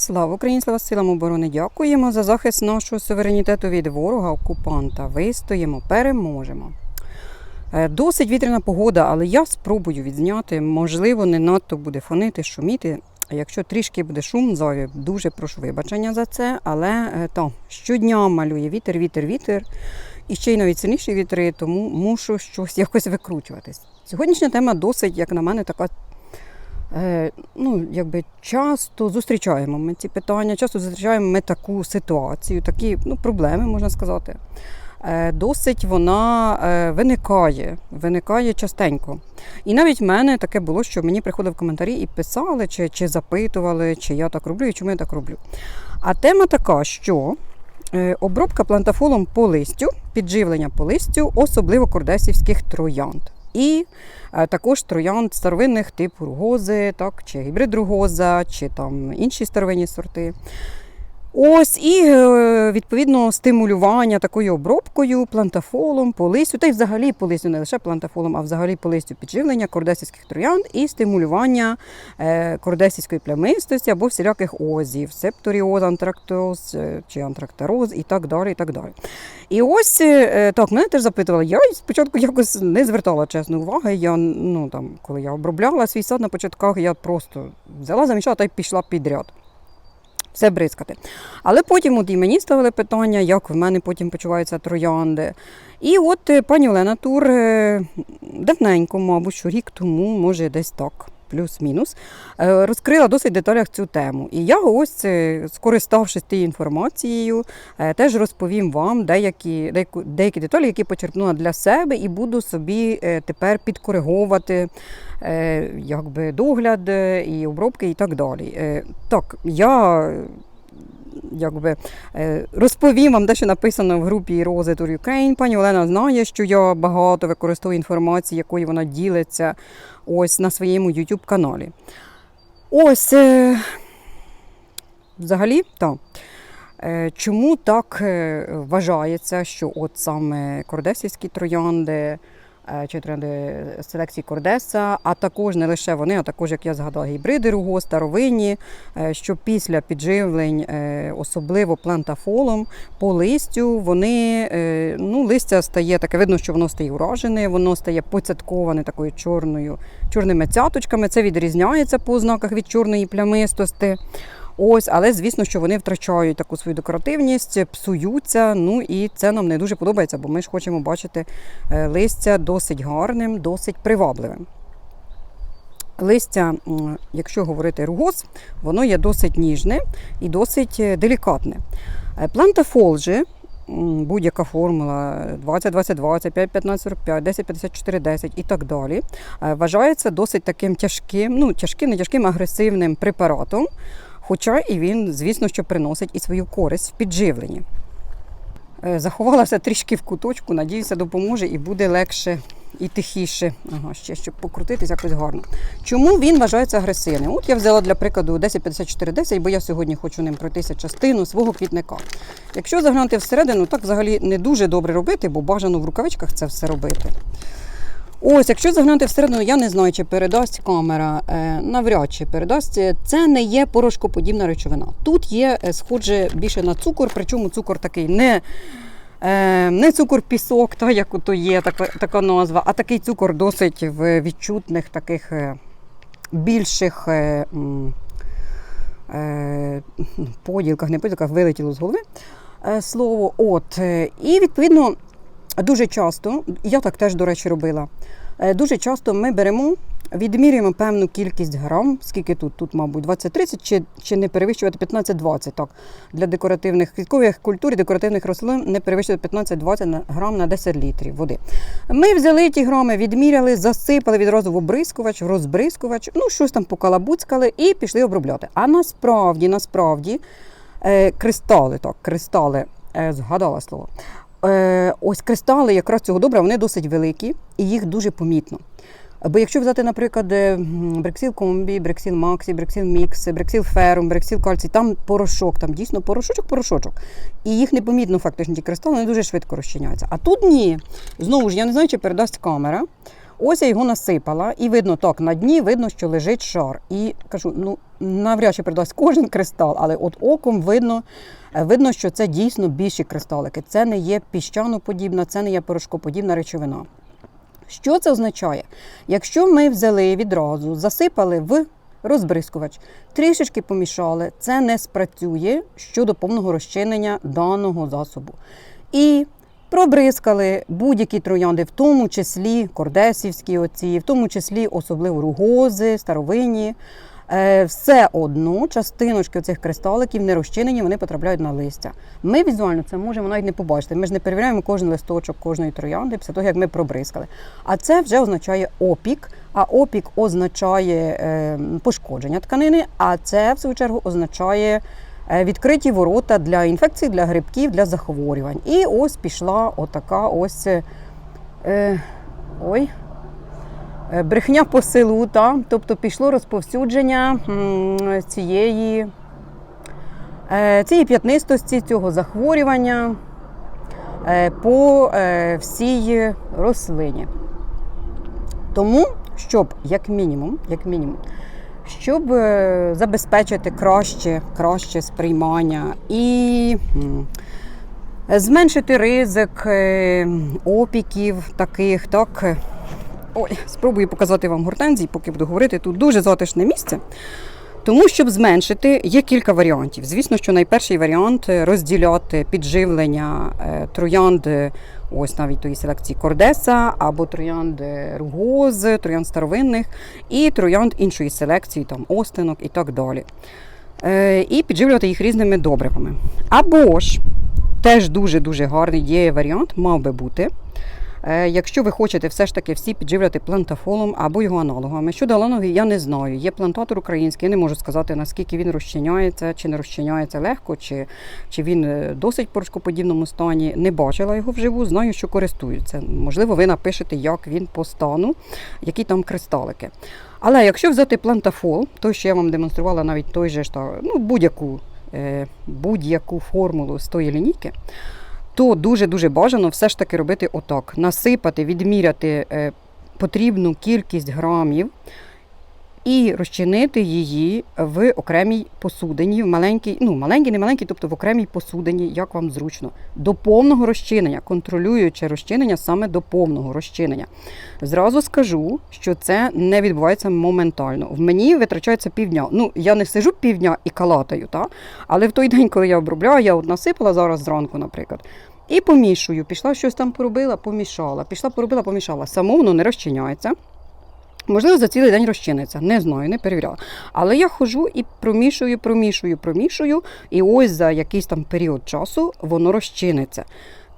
Слава Україні, слава силам оборони! Дякуємо за захист нашого суверенітету від ворога, окупанта. Вистоїмо, переможемо. Е, Досить вітряна погода, але я спробую відзняти. Можливо, не надто буде фонити, шуміти. Якщо трішки буде шум зайвий, дуже прошу вибачення за це. Але е, та, щодня малює вітер, вітер, вітер. І ще й навіть сильніші вітри, тому мушу щось якось викручуватись. Сьогоднішня тема досить, як на мене, така ну, якби часто зустрічаємо ми ці питання, часто зустрічаємо ми таку ситуацію, такі ну, проблеми, можна сказати. Е, Досить вона е, виникає, виникає частенько. І навіть в мене таке було, що мені приходили в коментарі і писали, чи, чи запитували, чи я так роблю і чому я так роблю. А тема така, що е, обробка плантафолом по листю, підживлення по листю, особливо кордесівських троянд. І е, також троянд старовинних типу ругози, так, чи гібрид ругоза, чи там інші старовинні сорти. Ось і е, відповідно стимулювання такою обробкою, плантафолом, по листю, та й взагалі по листю, не лише плантафолом, а взагалі по листю підживлення кордесівських троянд і стимулювання е, кордесівської плямистості або всіляких озів, септоріоз, антрактоз е, чи антрактероз і так далі. І так далі. І ось так, мене теж запитували. Я спочатку якось не звертала чесно уваги. Я ну там, коли я обробляла свій сад на початках, я просто взяла, замішала та й пішла підряд. Все бризкати. Але потім от і мені ставили питання, як в мене потім почуваються троянди. І от е, пані Олена Тур е, давненько, мабуть, що рік тому, може десь так, плюс-мінус, е, розкрила досить деталях цю тему. І я ось, е, скориставшись тією інформацією, е, теж розповім вам деякі, деякі, деякі деталі, які почерпнула для себе, і буду собі тепер підкориговувати якби, догляд і обробки і так далі. Так, я якби, е, розповім вам те, що написано в групі Rose Tour Ukraine. Пані Олена знає, що я багато використовую інформації, якою вона ділиться ось на своєму YouTube каналі. Ось е, взагалі, так. Е, Чому так вважається, що от саме кордесівські троянди чи троянди селекції Кордеса, а також не лише вони, а також, як я згадала, гібриди руго, старовинні, е, що після підживлень, е, особливо плантафолом, по листю, вони, е, ну, листя стає таке, видно, що воно стає уражене, воно стає поцятковане такою чорною, чорними цяточками. Це відрізняється по ознаках від чорної плямистості. Ось, але звісно, що вони втрачають таку свою декоративність, псуються. Ну і це нам не дуже подобається, бо ми ж хочемо бачити е, листя досить гарним, досить привабливим. Листя, якщо говорити ругоз, воно є досить ніжне і досить е, делікатне. Е, Плантафол будь-яка формула 20, 20, 20, 5, 15, 45, 10, 54, 10 і так далі, вважається досить таким тяжким, ну тяжким, не тяжким, агресивним препаратом. Хоча і він, звісно, що приносить і свою користь в підживленні. Е, Заховалася трішки в куточку, надіюся, допоможе і буде легше і тихіше. Ага, ще щоб покрутитись якось гарно. Чому він вважається агресивним? От я взяла для прикладу 105410, бо я сьогодні хочу ним пройтися частину свого квітника. Якщо заглянути всередину, так взагалі не дуже добре робити, бо бажано в рукавичках це все робити. Ось, якщо заглянути всередину, я не знаю, чи передасть камера, е, навряд чи передасть. Це не є порошкоподібна речовина. Тут є е, схоже більше на цукор, причому цукор такий не, е, не цукор-пісок, та, як ото є така, така назва, а такий цукор досить в відчутних таких більших поділках, не поділках, вилетіло з голови слово. От, і відповідно. Дуже часто, я так теж, до речі, робила. е, Дуже часто ми беремо, відмірюємо певну кількість грам, скільки тут, тут, мабуть, 20-30, чи, чи не перевищувати 15-20. Так, для декоративних квіткових культур і декоративних рослин не перевищувати 15-20 грам на 10 літрів води. Ми взяли ті грами, відміряли, засипали відразу в обрискувач, в розбризкувач, ну щось там покалабуцькали і пішли обробляти. А насправді, насправді, е, кристали, так, кристали, е, згадала слово. Е, ось кристали якраз цього добра, вони досить великі і їх дуже помітно. Бо якщо взяти, наприклад, брексіл комбі, брексіл максі, брексіл мікс, брексіл ферум, брексіл кальцій, там порошок, там дійсно порошочок, порошочок. І їх непомітно фактично ті кристали, вони дуже швидко розчиняються. А тут ні. Знову ж я не знаю, чи передасть камера. Ось я його насипала, і видно так, на дні видно, що лежить шар. І кажу, ну навряд чи передасть кожен кристал, але от оком видно, е, видно, що це дійсно більші кристалики. Це не є піщаноподібна, це не є порошкоподібна речовина. Що це означає? Якщо ми взяли відразу, засипали в розбризкувач, трішечки помішали, це не спрацює щодо повного розчинення даного засобу. І пробризкали будь-які троянди, в тому числі кордесівські оці, в тому числі особливо ругози, старовинні. Е, Все одно частиночки цих кристаликів не розчинені, вони потрапляють на листя. Ми візуально це можемо навіть не побачити. Ми ж не перевіряємо кожен листочок кожної троянди після того, як ми пробризкали. А це вже означає опік. А опік означає е, пошкодження тканини, а це в свою чергу означає е, відкриті ворота для інфекцій, для грибків, для захворювань. І ось пішла отака ось. Е, ой, брехня по селу, та? тобто пішло розповсюдження цієї, е, цієї п'ятнистості, цього захворювання е, по е, всій рослині. Тому, щоб, як мінімум, як мінімум, щоб е, забезпечити краще, краще сприймання і зменшити ризик е, опіків таких, так. Ой, спробую показати вам гортензії, поки буду говорити. Тут дуже затишне місце. Тому, щоб зменшити, є кілька варіантів. Звісно, що найперший варіант е, розділяти підживлення е, троянд, е, ось навіть тої селекції Кордеса, або троянд е, ругоз, троянд старовинних, і троянд іншої селекції, там остинок і так далі. І підживлювати їх різними добривами. Або ж теж дуже-дуже гарний є варіант, мав би бути. Е, Якщо ви хочете все ж таки всі підживляти плантафолом або його аналогами. Щодо аналогів, я не знаю. Є плантатор український, я не можу сказати, наскільки він розчиняється, чи не розчиняється легко, чи, чи він е, досить в порошкоподібному стані. Не бачила його вживу, знаю, що користуються. Можливо, ви напишете, як він по стану, які там кристалики. Але якщо взяти плантафол, то що я вам демонструвала навіть той же ж ну, будь-яку, е, будь-яку формулу з тої лінійки, то дуже-дуже бажано все ж таки робити отак: насипати, відміряти е, потрібну кількість грамів і розчинити її в окремій посудині, в маленькій, ну маленькій, не маленькій, тобто в окремій посудині, як вам зручно, до повного розчинення, контролюючи розчинення саме до повного розчинення. Зразу скажу, що це не відбувається моментально. В мені витрачається півдня. Ну, я не сижу півдня і калатаю, та? але в той день, коли я обробляю, я от насипала зараз зранку, наприклад. І помішую. Пішла щось там поробила, помішала. Пішла, поробила, помішала. Само воно не розчиняється. Можливо, за цілий день розчиниться. Не знаю, не перевіряла. Але я ходжу і промішую, промішую, промішую, і ось за якийсь там період часу воно розчиниться.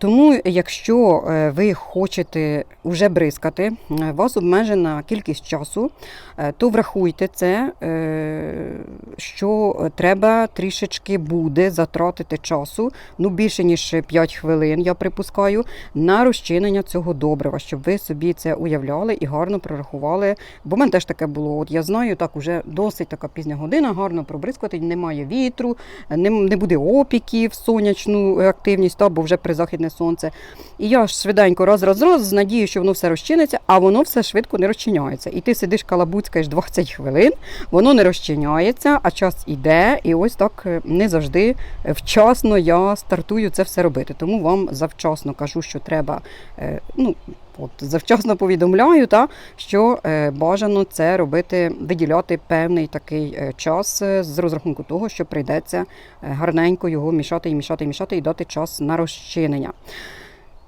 Тому, якщо е, ви хочете вже бризкати, е, у вас обмежена кількість часу, е, то врахуйте це, е, що треба трішечки буде затратити часу, ну більше ніж 5 хвилин, я припускаю, на розчинення цього добрива, щоб ви собі це уявляли і гарно прорахували. Бо в мене теж таке було. От я знаю, так уже досить така пізня година, гарно пробризкати, немає вітру, не буде опіків, сонячну активність, та, бо вже призахідне сонце. І я ж швиденько раз, раз, раз, з надією, що воно все розчиниться, а воно все швидко не розчиняється. І ти сидиш калабуцькаєш 20 хвилин, воно не розчиняється, а час іде, і ось так е, не завжди вчасно я стартую це все робити. Тому вам завчасно кажу, що треба. е, ну, От завчасно повідомляю, та, що е, бажано це робити, виділяти певний такий е, час е, з розрахунку того, що прийдеться гарненько його мішати і мішати і мішати і дати час на розчинення.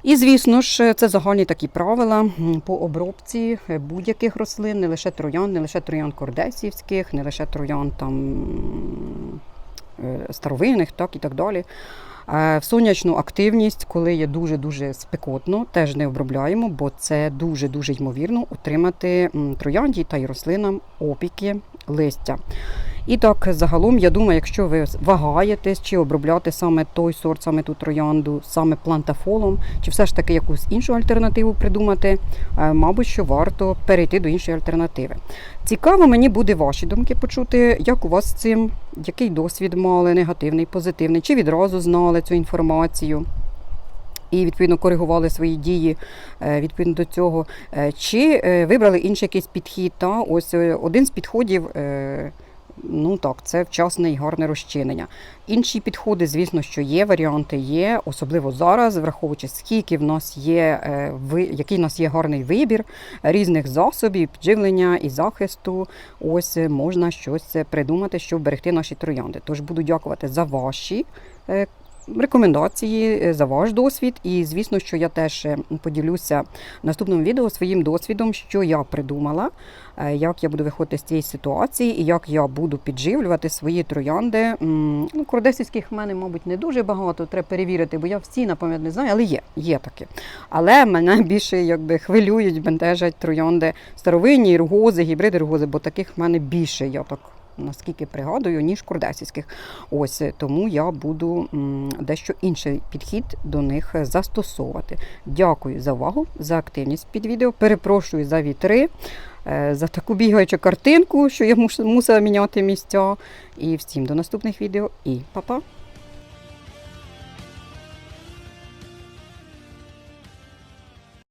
І, звісно ж, це загальні такі правила по обробці будь-яких рослин, не лише троян, не лише троян кордесівських, не лише троян там старовинних, так і так далі. Е, В сонячну активність, коли є дуже-дуже спекотно, теж не обробляємо, бо це дуже-дуже ймовірно утримати м, троянді та й рослинам опіки листя. І так, загалом, я думаю, якщо ви вагаєтесь, чи обробляти саме той сорт, саме ту троянду, саме плантафолом, чи все ж таки якусь іншу альтернативу придумати, е, мабуть, що варто перейти до іншої альтернативи. Цікаво мені буде ваші думки почути, як у вас з цим, який досвід мали, негативний, позитивний, чи відразу знали цю інформацію. І відповідно коригували свої дії е, відповідно до цього. Е, Чи вибрали інший якийсь підхід? Та ось один з підходів, ну так, це вчасне і гарне розчинення. Інші підходи, звісно, що є, варіанти є, особливо зараз, враховуючи, скільки в нас є, е, який в нас є гарний вибір різних засобів, підживлення і захисту. Ось е, можна щось е, придумати, щоб берегти наші троянди. Тож буду дякувати за ваші. Рекомендації е, за ваш досвід, і звісно, що я теж е, поділюся в наступному відео своїм досвідом, що я придумала, е, як я буду виходити з цієї ситуації і як я буду підживлювати свої троянди. Ну, кордесівських в мене, мабуть, не дуже багато, треба перевірити, бо я всі, напевно, не знаю, але є, є такі. Але мене більше якби хвилюють, бентежать троянди старовинні, рогози, гібриди рогози, бо таких в мене більше, я так наскільки пригадую, ніж курдесівських. Ось е, тому я буду дещо інший підхід до них е, застосовувати. Дякую за увагу, за активність під відео. Перепрошую за вітри, е, за таку бігаючу картинку, що я мусила міняти місця. І всім до наступних відео і па-па!